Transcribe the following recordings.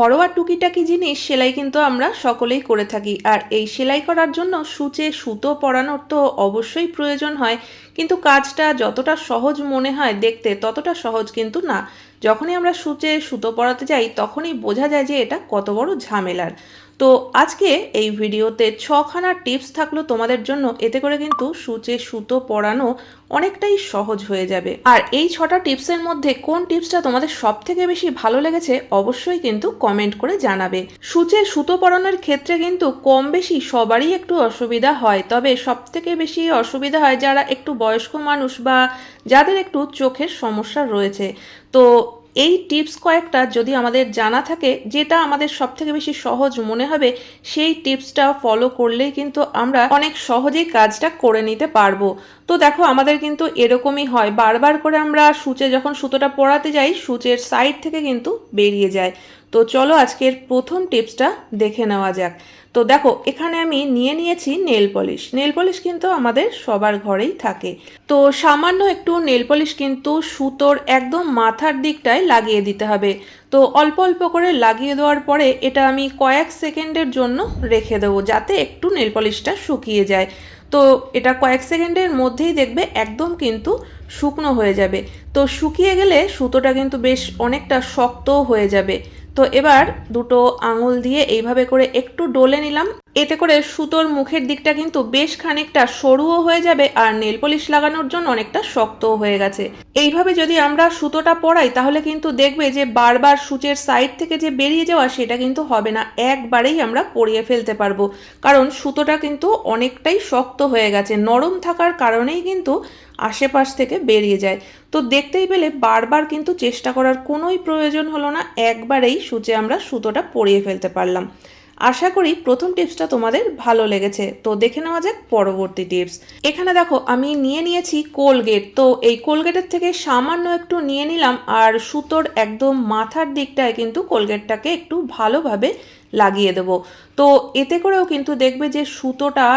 ঘরোয়া টুকিটাকি জিনিস সেলাই কিন্তু আমরা সকলেই করে থাকি। আর এই সেলাই করার জন্য সূচে, সুতো পরানোর তো অবশ্যই প্রয়োজন হয়। কিন্তু কাজটা যতটা সহজ মনে হয় দেখতে, ততটা সহজ কিন্তু না। যখনই আমরা সূচে সুতো পরাতে যাই, তখনই বোঝা যায় যে এটা কত বড় ঝামেলার। তো আজকে এই ভিডিওতে ছখানা টিপস থাকল তোমাদের জন্য, এতে করে কিন্তু সূচে সুতো পরানো অনেকটাই সহজ হয়ে যাবে। আর এই ছটা টিপসের মধ্যে কোন টিপসটা তোমাদের সব থেকে বেশি ভালো লেগেছে, অবশ্যই কিন্তু কমেন্ট করে জানাবে। সূচে সুতো পরানোর ক্ষেত্রে কিন্তু কম বেশি সবারই একটু অসুবিধা হয়, তবে সব থেকে বেশি অসুবিধা হয় যারা একটু বয়স্ক মানুষ বা যাদের একটু চোখের সমস্যা রয়েছে। তো এই টিপস কয়েকটা যদি আমাদের জানা থাকে, যেটা আমাদের সব থেকে বেশি সহজ মনে হবে, সেই টিপসটা ফলো করলেই কিন্তু আমরা অনেক সহজেই কাজটা করে নিতে পারব। তো দেখো, আমাদের কিন্তু এরকমই হয়। বারবার করে আমরা সূচে, যখন সুতোটা পরাতে যাই, সূচের সাইড থেকে কিন্তু বেরিয়ে যায়। তো চলো আজকের প্রথম টিপসটা দেখে নেওয়া যাক। তো দেখো, এখানে আমি নিয়ে নিয়েছি নেল পলিশ। নেল পলিশ কিন্তু আমাদের সবার ঘরেই থাকে। তো সামান্য একটু নেল পলিশ কিন্তু সুতোর একদম মাথার দিকটায় লাগিয়ে দিতে হবে। তো অল্প অল্প করে লাগিয়ে দেওয়ার পরে এটা আমি কয়েক সেকেন্ডের জন্য রেখে দেবো, যাতে একটু নেল পলিশটা শুকিয়ে যায়। তো এটা কয়েক সেকেন্ডের মধ্যেই দেখবে একদম কিন্তু শুকনো হয়ে যাবে। তো শুকিয়ে গেলে সুতোটা কিন্তু বেশ অনেকটা শক্তও হয়ে যাবে। তো এবার দুটো আঙুল দিয়ে এইভাবে করে একটু ডোলে নিলাম। এতে করে সুতোর মুখের দিকটা কিন্তু বেশ খানিকটা সরুও হয়ে যাবে আর নেল পলিশ লাগানোর জন্য অনেকটা শক্তও হয়ে গেছে। এইভাবে যদি আমরা সুতোটা পরাই, তাহলে কিন্তু দেখবে যে বারবার সূচের সাইড থেকে যে বেরিয়ে যাওয়া, সেটা কিন্তু হবে না। একবারেই আমরা পরিয়ে ফেলতে পারব। কারণ সুতোটা কিন্তু অনেকটাই শক্ত হয়ে গেছে। নরম থাকার কারণেই কিন্তু আশেপাশ থেকে বেরিয়ে যায়। তো দেখতেই পেলে বারবার কিন্তু চেষ্টা করার কোনোই প্রয়োজন হলো না। একবারেই সূচে আমরা সুতোটা পরিয়ে ফেলতে পারলাম। আশা করি প্রথম টিপসটা তোমাদের ভালো লেগেছে। তো দেখে নেওয়া যাক পরবর্তী টিপস। এখানে দেখো, আমি নিয়ে নিয়েছি কোলগেট। তো এই কোলগেটের থেকে সামান্য একটু নিয়ে নিলাম আর সুতোর একদম মাথার দিকটায় কিন্তু কোলগেটটাকে একটু ভালোভাবে লাগিয়ে দেবো। তো এতে করেও কিন্তু দেখবে যে সুতোটা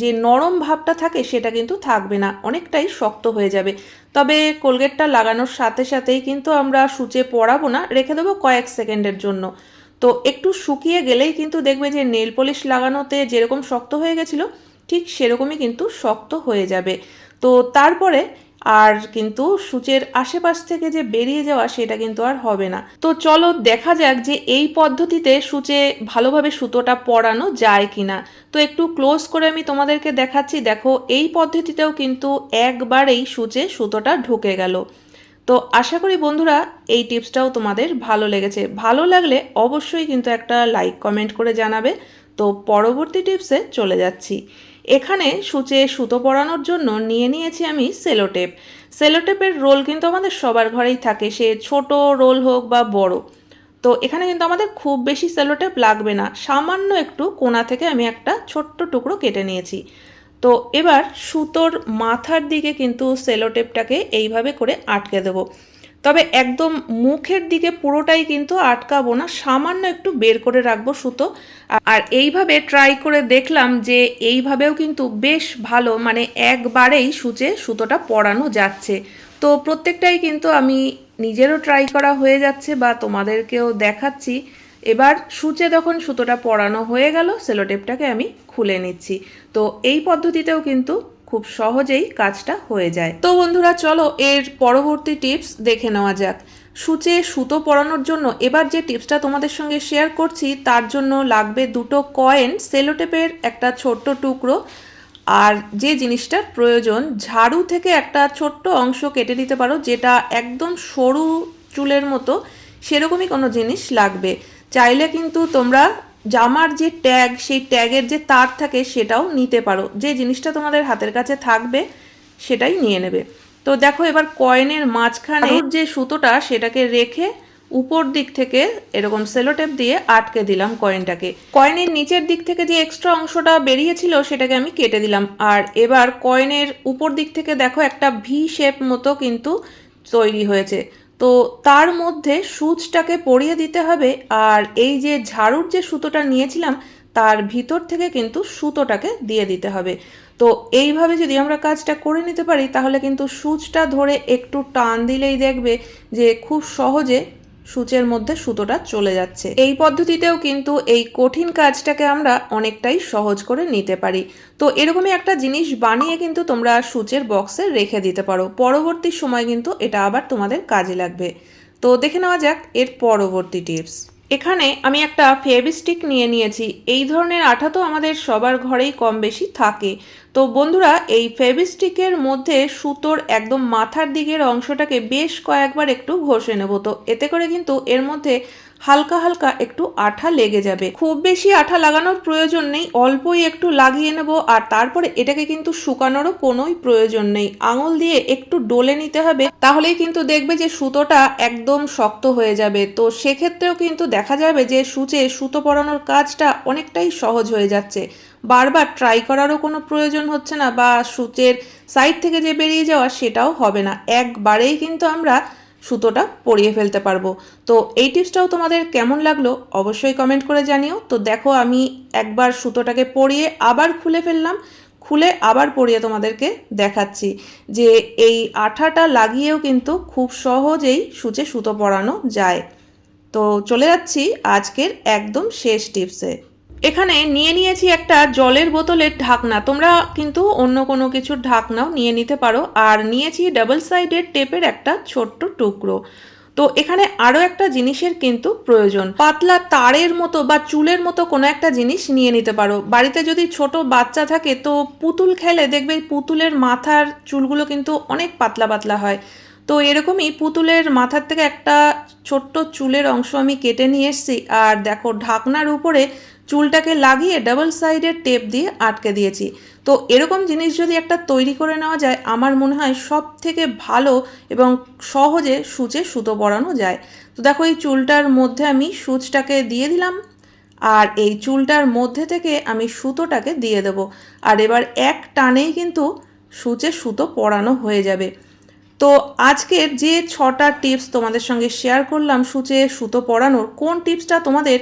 যে নরম ভাবটা থাকে সেটা কিন্তু থাকবে না, অনেকটাই শক্ত হয়ে যাবে। তবে কোলগেটটা লাগানোর সাথে সাথেই কিন্তু আমরা সূচে পড়াবো না, রেখে দেবো কয়েক সেকেন্ডের জন্য। তো একটু শুকিয়ে গেলেই কিন্তু দেখবে যে নেল পলিশ লাগানোতে যেরকম শক্ত হয়ে গেছিল, ঠিক সেরকমই কিন্তু শক্ত হয়ে যাবে। তো তারপরে আর কিন্তু সূচের আশেপাশ থেকে যে বেরিয়ে যাওয়া সেটা কিন্তু আর হবে না। তো চলো দেখা যাক যে এই পদ্ধতিতে সূচে ভালোভাবে সুতোটা পরানো যায় কিনা। তো একটু ক্লোজ করে আমি তোমাদেরকে দেখাচ্ছি, দেখো এই পদ্ধতিতেও কিন্তু একবারেই সূচে সুতোটা ঢুকে গেল। তো আশা করি বন্ধুরা এই টিপসটাও তোমাদের ভালো লেগেছে। ভালো লাগলে অবশ্যই কিন্তু একটা লাইক কমেন্ট করে জানাবে। তো পরবর্তী টিপসে চলে যাচ্ছি। এখানে সূচে সুতো পরানোর জন্য নিয়ে নিয়েছি আমি সেলোটেপ। সেলোটেপের রোল কিন্তু আমাদের সবার ঘরেই থাকে, সে ছোট রোল হোক বা বড়। তো এখানে কিন্তু আমাদের খুব বেশি সেলোটেপ লাগবে না। সামান্য একটু কোনা থেকে আমি একটা ছোট্ট টুকরো কেটে নিয়েছি। তো এবার সুতোর মাথার দিকে কিন্তু সেলোটেপটাকে এইভাবে করে আটকে দেবো। তবে একদম মুখের দিকে পুরোটাই কিন্তু আটকাবো না, সামান্য একটু বের করে রাখব সুতো। আর এইভাবে ট্রাই করে দেখলাম যে এইভাবেও কিন্তু বেশ ভালো মানে একবারেই সূচে সুতোটা পরানো যাচ্ছে। তো প্রত্যেকটাই কিন্তু আমি নিজেরও ট্রাই করা হয়ে যাচ্ছে বা তোমাদেরকেও দেখাচ্ছি। এবার সূচে যখন সুতোটা পরানো হয়ে গেল, সেলোটেপটাকে আমি খুলে নিচ্ছি। তো এই পদ্ধতিতেও কিন্তু খুব সহজেই কাজটা হয়ে যায়। তো বন্ধুরা, চলো এর পরবর্তী টিপস দেখে নেওয়া যাক। সূচে সুতো পরানোর জন্য এবার যে টিপসটা তোমাদের সঙ্গে শেয়ার করছি, তার জন্য লাগবে দুটো কয়েন সেলোটেপের একটা ছোট্ট টুকরো আর যে জিনিসটার প্রয়োজন, ঝাড়ু থেকে একটা ছোট্ট অংশ কেটে দিতে পারো, যেটা একদম সরু চুলের মতো, সেরকমই কোনো জিনিস লাগবে। চাইলে কিন্তু তোমরা জামার যে ট্যাগ সেই ট্যাগের যে তার থাকে সেটাও নিতে পারো। যে জিনিসটা তোমাদের হাতের কাছে থাকবে সেটাই নিয়ে নেবে। তো দেখো এবার কয়েনের মাঝখানে যে সুতোটা সেটাকে রেখে উপর দিক থেকে এরকম সেলোটেপ দিয়ে আটকে দিলাম কয়েনটাকে কয়েনের নিচের দিক থেকে যে এক্সট্রা অংশটা বেরিয়েছিল সেটাকে আমি কেটে দিলাম। আর এবার কয়েনের উপর দিক থেকে দেখো একটা ভি শেপ মতো কিন্তু তৈরি হয়েছে। তো তার মধ্যে সুচটাকে পরিয়ে দিতে হবে আর এই যে ঝাড়ুর যে সুতোটা নিয়েছিলাম, তার ভিতর থেকে কিন্তু সুতোটাকে দিয়ে দিতে হবে। তো এইভাবে যদি আমরা কাজটা করে নিতে পারি, তাহলে কিন্তু সুচটা ধরে একটু টান দিলেই দেখবে যে খুব সহজে সূচের মধ্যে সুতোটা চলে যাচ্ছে। এই পদ্ধতিতেও কিন্তু এই কঠিন কাজটাকে আমরা অনেকটাই সহজ করে নিতে পারি। তো এরকমই একটা জিনিস বানিয়ে কিন্তু তোমরা সূচের বক্সে রেখে দিতে পারো। পরবর্তী সময় কিন্তু এটা আবার তোমাদের কাজে লাগবে। তো দেখে নেওয়া যাক এর পরবর্তী টিপস। এখানে আমি একটা ফেভিস্টিক নিয়ে নিয়েছি। এই ধরনের আঠা তো আমাদের সবার ঘরেই কম বেশি থাকে। তো বন্ধুরা, এই ফেভিস্টিকের মধ্যে সুতোর একদম মাথার দিকের অংশটাকে বেশ কয়েকবার একটু ঘষে নেব। তো এতে করে কিন্তু এর মধ্যে হালকা হালকা একটু আঠা লেগে যাবে। খুব বেশি আঠা লাগানোর প্রয়োজন নেই, অল্পই একটু লাগিয়ে নেব আর তারপরে এটাকে কিন্তু শুকানোরও কোনোই প্রয়োজন নেই। আঙুল দিয়ে একটু ডলে নিতে হবে, তাহলেই কিন্তু দেখবে যে সুতোটা একদম শক্ত হয়ে যাবে। তো সেক্ষেত্রেও কিন্তু দেখা যাবে যে সূচে সুতো পরানোর কাজটা অনেকটাই সহজ হয়ে যাচ্ছে। বারবার ট্রাই করারও কোনো প্রয়োজন হচ্ছে না বা সূচের সাইড থেকে যে বেরিয়ে যাওয়া সেটাও হবে না। একবারেই কিন্তু আমরা সুতোটা পরিয়ে ফেলতে পারব। তো এই টিপসটাও তোমাদের কেমন লাগল অবশ্যই কমেন্ট করে জানিও। তো দেখো আমি একবার সুতোটাকে পরিয়ে আবার খুলে ফেললাম। খুলে আবার পরিয়ে তোমাদেরকে দেখাচ্ছি যে এই আঠাটা লাগিয়েও কিন্তু খুব সহজেই সূচে সুতো পরানো যায়। তো চলে যাচ্ছি আজকের একদম শেষ টিপসে। এখানে নিয়ে নিয়েছি একটা জলের বোতলের ঢাকনা। তোমরা কিন্তু অন্য কোনো কিছুর ঢাকনাও নিয়ে নিতে পারো। আর নিয়েছি ডাবল সাইডের টেপের একটা ছোট্ট টুকরো। তো এখানে আরও একটা জিনিসের কিন্তু প্রয়োজন। পাতলা তারের মতো বা চুলের মতো কোনো একটা জিনিস নিয়ে নিতে পারো। বাড়িতে যদি ছোট বাচ্চা থাকে তো পুতুল খেলে দেখবে পুতুলের মাথার চুলগুলো কিন্তু অনেক পাতলা পাতলা হয়। তো এরকমই পুতুলের মাথার থেকে একটা ছোট্ট চুলের অংশ আমি কেটে নিয়ে এসেছি। আর দেখো, ঢাকনার উপরে চুলটাকে লাগিয়ে ডাবল সাইডের টেপ দিয়ে আটকে দিয়েছি। তো এরকম জিনিস যদি একটা তৈরি করে নেওয়া যায়, আমার মনে হয় সব থেকে ভালো এবং সহজে সূচে সুতো পরানো যায়। তো দেখো, এই চুলটার মধ্যে আমি সূচটাকে দিয়ে দিলাম আর এই চুলটার মধ্যে থেকে আমি সুতোটাকে দিয়ে দেবো। আর এবার এক টানেই কিন্তু সূচে সুতো পরানো হয়ে যাবে। তো আজকের যে ছটা টিপস তোমাদের সঙ্গে শেয়ার করলাম সূচে সুতো পরানোর, কোন টিপসটা তোমাদের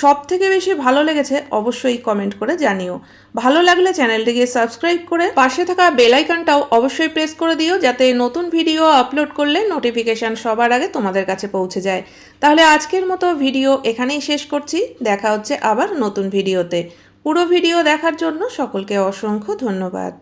সব থেকে বেশি ভালো লেগেছে অবশ্যই কমেন্ট করে জানিও। ভালো লাগলে চ্যানেলটিকে সাবস্ক্রাইব করে পাশে থাকা বেল আইকনটাও অবশ্যই প্রেস করে দিও, যাতে নতুন ভিডিও আপলোড করলে নোটিফিকেশান সবার আগে তোমাদের কাছে পৌঁছে যায়। তাহলে আজকের মতো ভিডিও এখানেই শেষ করছি, দেখা হচ্ছে আবার নতুন ভিডিওতে পুরো ভিডিও দেখার জন্য সকলকে অসংখ্য ধন্যবাদ।